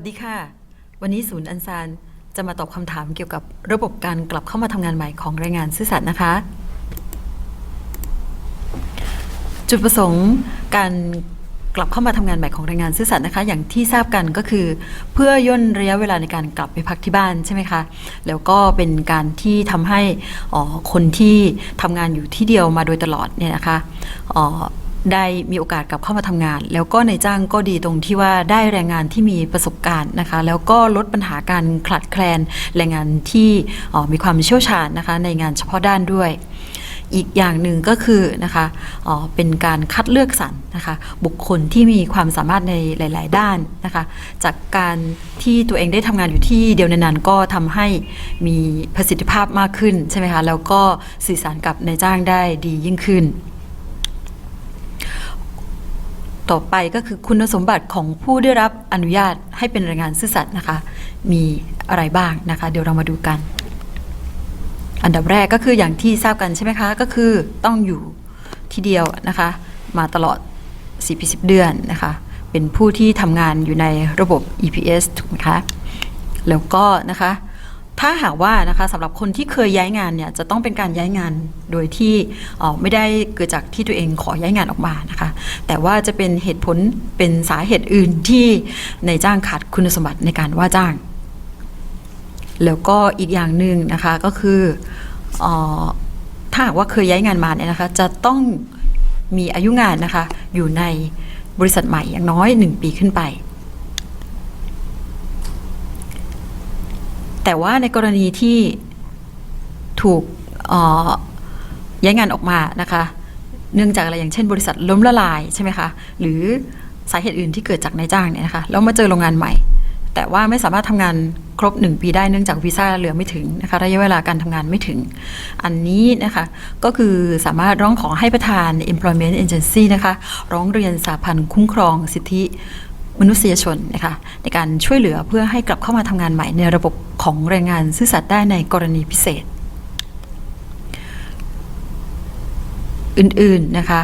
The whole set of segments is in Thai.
สวัสดีค่ะ วันนี้ศูนย์อันซานจะมาตอบคำถามเกี่ยวกับระบบการกลับเข้ามาทำงานใหม่ของแรงงานซื่อสัตย์นะคะ จุดประสงค์การกลับเข้ามาทำงานใหม่ของแรงงานซื่อสัตย์นะคะ อย่างที่ทราบกันก็คือ เพื่อย่นระยะเวลาในการกลับไปพักที่บ้านใช่ไหมคะแล้วก็เป็นการที่ทำให้คนที่ทำงานอยู่ที่เดียวมาโดยตลอดเนี่ยนะคะอ๋อ ได้มีโอกาสกลับเข้ามาทำงาน แล้วก็ในจ้างก็ดีตรงที่ว่าได้แรงงานที่มีประสบการณ์นะคะ แล้วก็ลดปัญหาการขลัดแคลนแรงงานที่มีความเชี่ยวชาญนะคะ ในงานเฉพาะด้านด้วยอีกอย่างหนึ่งก็คือนะคะเป็นการคัดเลือกสรรนะคะ บุคคลที่มีความสามารถในหลาย ๆ ด้านนะคะ จากการที่ตัวเองได้ทำงานอยู่ที่เดียวนานๆก็ทำให้มีประสิทธิภาพมากขึ้นใช่ไหมคะ แล้วก็สื่อสารกับนายจ้างได้ดียิ่งขึ้น ต่อไปก็คือคุณสมบัติของผู้ได้รับอนุญาตให้เป็นแรงงานซื่อสัตย์นะคะ มีอะไรบ้างนะคะ เดี๋ยวเรามาดูกัน อันดับแรกก็คืออย่างที่ทราบกันใช่ไหมคะ ก็คือต้องอยู่ที่เดียวนะคะ มาตลอด 4 ปี 10 เดือนนะคะ เป็นผู้ที่ทำงานอยู่ในระบบ EPS ถูกไหมคะ แล้วก็นะคะ ถ้าหากว่านะคะสำหรับคนที่เคยย้ายงานเนี่ยจะต้องเป็นการย้ายงานโดยที่ไม่ได้เกิดจากที่ตัวเองขอย้ายงานออกมานะคะ แต่ว่าจะเป็นเหตุผลเป็นสาเหตุอื่นที่ในายจ้างขาดคุณสมบัติในการว่าจ้าง แล้วก็อีกอย่างหนึ่งนะคะก็คือออถ้าหากว่าเคยย้ายงานมาเนี่ยนะคะ จะต้องมีอายุงานนะคะอยู่ในบริษัทใหม่อย่างน้อย 1 ปีขึ้นไป แต่ว่าในกรณีที่ถูกย้ายงานออกมานะคะ เนื่องจากอะไรอย่างเช่นบริษัทล้มละลายใช่ไหมคะ หรือสาเหตุอื่นที่เกิดจากนายจ้างเนี่ยนะคะแล้วมาเจอโรงงานใหม่ แต่ว่าไม่สามารถทำงานครบ 1 ปีได้เนื่องจากวีซ่าเหลือไม่ถึงนะคะระยะเวลาการทำงานไม่ถึง อันนี้นะคะก็คือสามารถร้องขอให้ประธาน employment agency นะคะร้องเรียนสาพันธ์คุ้มครองสิทธิ มนุษยชนนะคะในการช่วยเหลือเพื่อให้กลับเข้ามาทำงานใหม่ในระบบของแรงงานซื่อสัตย์ได้ในกรณีพิเศษ อื่นๆนะคะ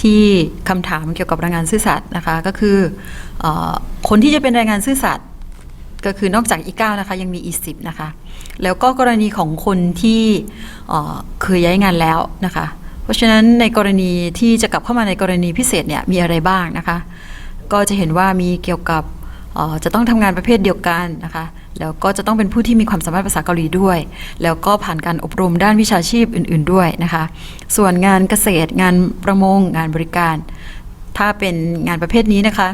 ที่คำถามเกี่ยวกับแรงงานซื่อสัตย์นะคะก็คืออคนที่จะเป็นแรงงานซื่อสัตย์ก็คือนอกจากอีเก้านะคะยังมีอีสิบนะคะแล้วก็กรณีของคนที่เคยย้ายงานแล้วนะคะ เพราะฉะนั้นในกรณีที่จะกลับเข้ามาในกรณีพิเศษเนี่ยมีอะไรบ้างนะคะ ก็จะเห็นว่ามีเกี่ยวกับจะต้องทำงานประเภทเดียวกันนะคะ แล้วก็จะต้องเป็นผู้ที่มีความสามารถภาษาเกาหลีด้วย แล้วก็ผ่านการอบรมด้านวิชาชีพอื่น ๆด้วยนะคะ ส่วนงานเกษตรงานประมง งานบริการ ถ้าเป็นงานประเภทนี้นะคะ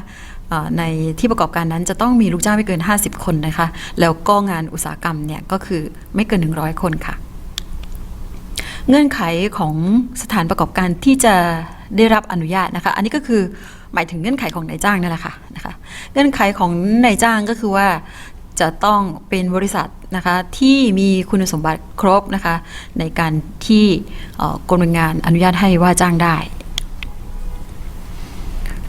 ในที่ประกอบการนั้นจะต้องมีลูกจ้างไม่เกิน 50 คนนะคะ แล้วก็งานอุตสาหกรรมเนี่ยก็คือไม่เกิน 100 คนค่ะ เงื่อนไขของสถานประกอบการที่จะ ได้รับอนุญาตนะคะ อันนี้ก็คือหมายถึงเงื่อนไขของนายจ้างนั่นแหละค่ะนะคะ เงื่อนไขของนายจ้างก็คือว่าจะต้องเป็นบริษัทนะคะที่มีคุณสมบัติครบนะคะในการที่เอ่อกรมงานอนุญาตให้ว่าจ้างได้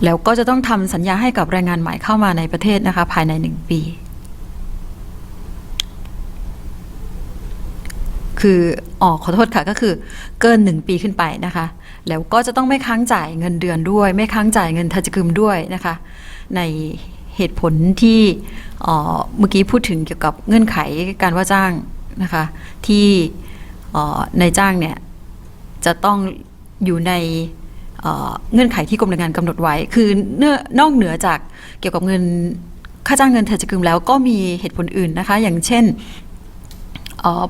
แล้วก็จะต้องทำสัญญาให้กับแรงงานใหม่เข้ามาในประเทศนะคะภายใน 1 ปี คืออ๋อขอโทษค่ะก็คือเกิน 1 ปีขึ้นไปนะคะ แล้วก็จะต้องไม่ค้างจ่ายเงินเดือนด้วย ไม่ค้างจ่ายเงินทาจกึมด้วยนะคะ ในเหตุผลที่เมื่อกี้พูดถึงเกี่ยวกับเงื่อนไขการว่าจ้างนะคะ ที่นายจ้างเนี่ยจะต้องอยู่ในเงื่อนไขที่กรมแรงงานกำหนดไว้ คือเนื้อนอกเหนือจากเกี่ยวกับเงินค่าจ้างเงินทาจกึมแล้วก็มีเหตุผลอื่นนะคะ อย่างเช่น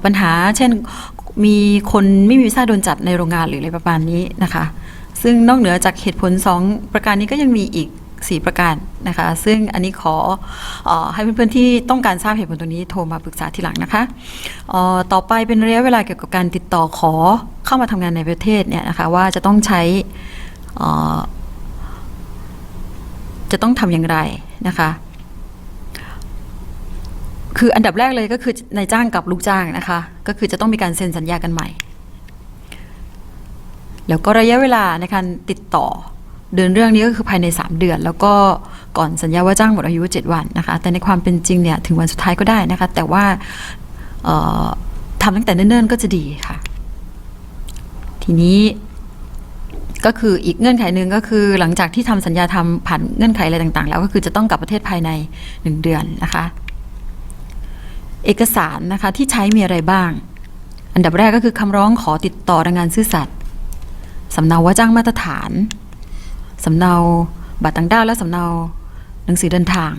ปัญหาเช่นมีคนไม่มีวีซ่าโดนจับในโรงงานหรืออะไรประมาณนี้นะคะ ซึ่งนอกเหนือจากเหตุผล 2 ประการนี้ก็ยังมีอีก 4 ประการนะคะ ซึ่งอันนี้ขออให้เพื่อนๆที่ต้องการทราบเหตุผลตรงนี้โทรมาปรึกษาทีหลังนะคะต่อไปเป็นระยะเวลาเกี่ยวกับการติดต่อขอเข้ามาทำงานในประเทศเนี่ยนะคะว่าจะต้องใช้จะต้องทำอย่างไรนะคะ คืออันดับแรกเลยก็คือนายจ้างกับลูกจ้างนะคะ ก็คือจะต้องมีการเซ็นสัญญากันใหม่ แล้วก็ระยะเวลาในการติดต่อเดินเรื่องนี้ก็คือภายใน 3 เดือน แล้วก็ก่อนสัญญาว่าจ้างหมดอายุ 7 วันนะคะ แต่ในความเป็นจริงเนี่ยถึงวันสุดท้ายก็ได้นะคะ แต่ว่าทำตั้งแต่เนิ่นๆก็จะดีค่ะ ทีนี้ก็คืออีกเงื่อนไขหนึ่งก็คือหลังจากที่ทำสัญญาทำผ่านเงื่อนไขอะไรต่างๆ แล้วก็คือจะต้องกลับประเทศภายใน 1 เดือนนะคะ เอกสารนะคะที่ใช้มีอะไรบ้าง อันดับแรกก็คือคำร้องขอติดต่อแรงงานซื่อสัตย์สำเนาว่าจ้างมาตรฐานสำเนาบัตรต่างด้าวและสำเนาหนังสือเดินทาง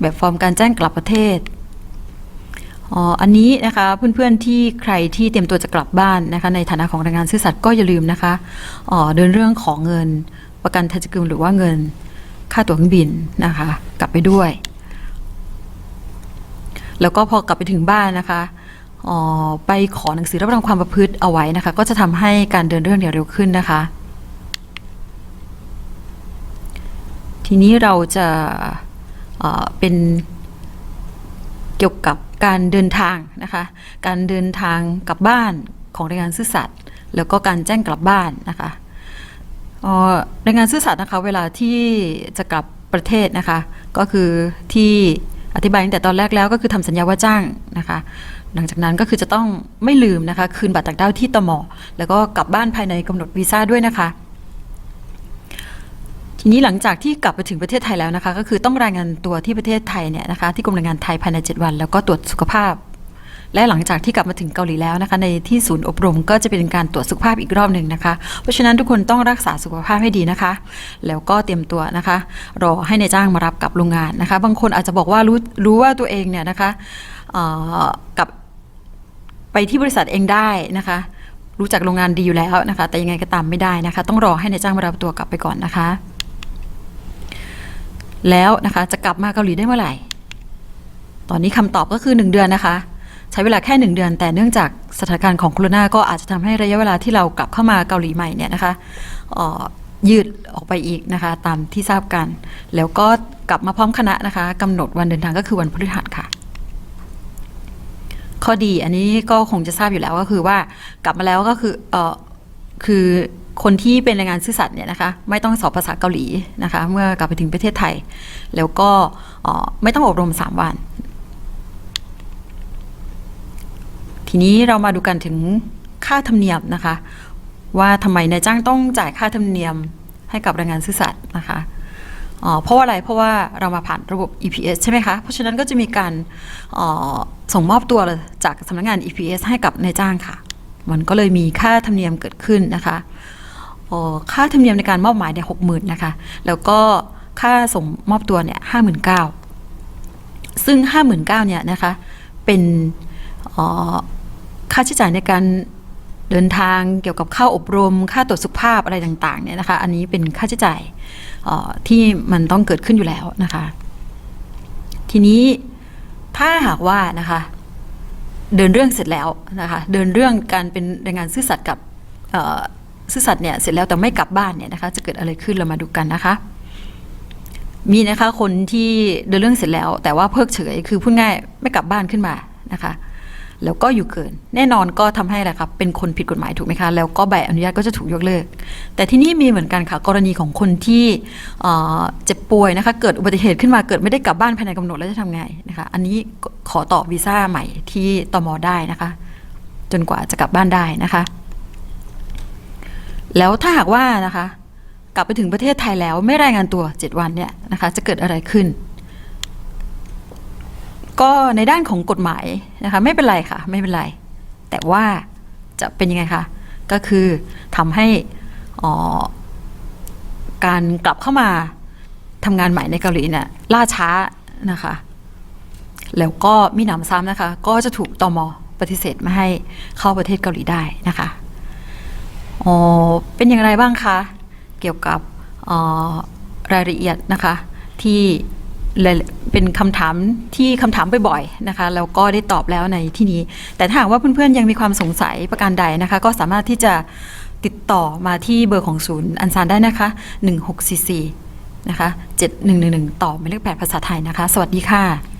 แบบฟอร์มการแจ้งกลับประเทศอ๋ออันนี้นะคะเพื่อนๆที่ใครที่เตรียมตัวจะกลับบ้านนะคะในฐานะของแรงงานซื่อสัตย์ก็อย่าลืมนะคะอ๋อเดินเรื่องของเงิน ประกันทัชกุลหรือว่าเงิน ค่าตั๋วเครื่องบินนะคะ กลับไปด้วย แล้วก็พอกลับไปถึงบ้านนะคะอ๋อไปขอหนังสือรับรองความประพฤติเอาไว้นะคะ ก็จะทำให้การเดินเรื่องเนี่ยเร็วขึ้นนะคะ ทีนี้เราจะเอ่อเป็นเกี่ยวกับการเดินทางนะคะ การเดินทางกลับบ้านของแรงงานซื่อสัตย์แล้วก็การแจ้งกลับบ้านนะคะอ่อแรงงานซื่อสัตย์นะคะ เวลาที่จะกลับประเทศนะคะ ก็คือที่ อธิบายตั้งแต่ตอนแรกแล้วก็คือทำสัญญาว่าจ้างนะคะ หลังจากนั้นก็คือจะต้องไม่ลืมนะคะ คืนบัตรต่างด้าวที่ตมแล้วก็กลับบ้านภายในกำหนดวีซ่าด้วยนะคะทีนี้หลังจากที่กลับไปถึงประเทศไทยแล้วนะคะ ก็คือต้องรายงานตัวที่ประเทศไทยเนี่ยนะคะที่กรมแรงงานไทยภายใน 7 วัน แล้วก็ตรวจสุขภาพ และหลังจากที่กลับมาถึงเกาหลีแล้วนะคะ ในที่ศูนย์อบรมก็จะเป็นการตรวจสุขภาพอีกรอบหนึ่งนะคะ เพราะฉะนั้นทุกคนต้องรักษาสุขภาพให้ดีนะคะ แล้วก็เตรียมตัวนะคะ รอให้ในายจ้างมารับกลับโรงงานนะคะ บางคนอาจจะบอกว่ารู้รู้ว่าตัวเองเนี่ยนะคะเอ่อกลับไปที่บริษัทเองได้นะคะรู้จักโรงงานดีอยู่แล้วนะคะ แต่ยังไงก็ตามไม่ได้นะคะ ต้องรอให้ในายจ้างมารับตัวกลับไปก่อนนะคะ แล้วนะคะจะกลับมาเกาหลีได้เมื่อไหร่ ตอนนี้คำตอบก็คือ 1 เดือนนะคะ ใช้เวลาแค่ 1 เดือน แต่เนื่องจากสถานการณ์ของโควิดก็อาจจะทำให้ระยะเวลาที่เรากลับเข้ามาเกาหลีใหม่เนี่ยนะคะยืดออกไปอีกนะคะตามที่ทราบกัน แล้วก็กลับมาพร้อมคณะนะคะกำหนดวันเดินทางก็คือวันพฤหัสค่ะ ข้อดีอันนี้ก็คงจะทราบอยู่แล้วก็คือว่ากลับมาแล้วก็คือเออคือคนที่เป็นแรงงานซื่อสัตย์เนี่ยนะคะไม่ต้องสอบภาษาเกาหลีนะคะ เมื่อกลับไปถึงประเทศไทย แล้วก็ไม่ต้องอบรม 3 วัน ทีนี้เรามาดูกันถึงค่าธรรมเนียมนะคะ ว่าทำไมนายจ้างต้องจ่ายค่าธรรมเนียมให้กับแรงงานซื่อสัตย์นะคะเพราะว่าอะไรเพราะว่าเรามาผ่านระบบ EPS ใช่ไหมคะ เพราะฉะนั้นก็จะมีการส่งมอบตัวจากสำนักงาน EPS ให้กับนายจ้างค่ะ มันก็เลยมีค่าธรรมเนียมเกิดขึ้นนะคะค่าธรรมเนียมในการมอบหมายเนี่ยหกหมื่นนะคะ แล้วก็ค่าส่งมอบตัวเนี่ยห้าหมื่นเก้าซึ่งห้าหมื่นเก้าเนี่ยนะคะ เป็นอ่อ ค่าใช้จ่ายในการเดินทางเกี่ยวกับค่าอบรม ค่าตรวจสุขภาพอะไรต่างๆเนี่ยนะคะ อันนี้เป็นค่าใช้จ่ายที่มันต้องเกิดขึ้นอยู่แล้วนะคะ ทีนี้ถ้าหากว่านะคะ เดินเรื่องเสร็จแล้วนะคะ เดินเรื่องการเป็นแรงงานซื่อสัตย์กับซื่อสัตย์เนี่ยเสร็จแล้วแต่ไม่กลับบ้านเนี่ยนะคะจะเกิดอะไรขึ้นเรามาดูกันนะคะ มีนะคะคนที่เดินเรื่องเสร็จแล้ว แต่ว่าเพิกเฉยคือพูดง่ายไม่กลับบ้านขึ้นมานะคะ แล้วก็อยู่เกิน แน่นอนก็ทำให้อะไรครับเป็นคนผิดกฎหมายถูกไหมคะ แล้วก็ใบอนุญาตก็จะถูกยกเลิก แต่ที่นี่มีเหมือนกันค่ะ กรณีของคนที่เจ็บป่วยนะคะ เกิดอุบัติเหตุขึ้นมาเกิดไม่ได้กลับบ้านภายในกำหนดแล้วจะทำไงนะคะ อันนี้ขอต่อวีซ่าใหม่ที่ตมได้นะคะ จนกว่าจะกลับบ้านได้นะคะ แล้วถ้าหากว่านะคะ กลับไปถึงประเทศไทยแล้วไม่รายงานตัว 7 วันเนี่ยนะคะ จะเกิดอะไรขึ้น ก็ในด้านของกฎหมายนะคะไม่เป็นไรค่ะไม่เป็นไร แต่ว่าจะเป็นยังไงคะก็คือทำให้อ่อการกลับเข้ามาทำงานใหม่ในเกาหลีเนี่ยล่าช้านะคะแล้วก็มีหนำซ้ำนะคะ ก็จะถูกตมปฏิเสธไม่ให้เข้าประเทศเกาหลีได้นะคะอ๋อเป็นอย่างไรบ้างคะ เกี่ยวกับอ่อรายละเอียดนะคะ ที่ เป็นคำถามที่คำถามบ่อยๆนะคะแล้วก็ได้ตอบแล้วในที่นี้ แต่ถ้าหากว่าเพื่อนๆยังมีความสงสัยประการใดนะคะ ก็สามารถที่จะติดต่อมาที่เบอร์ของศูนย์อันซานได้นะคะ 1644นะคะ7111 ต่อหมายเลข8ภาษาไทยนะคะ สวัสดีค่ะ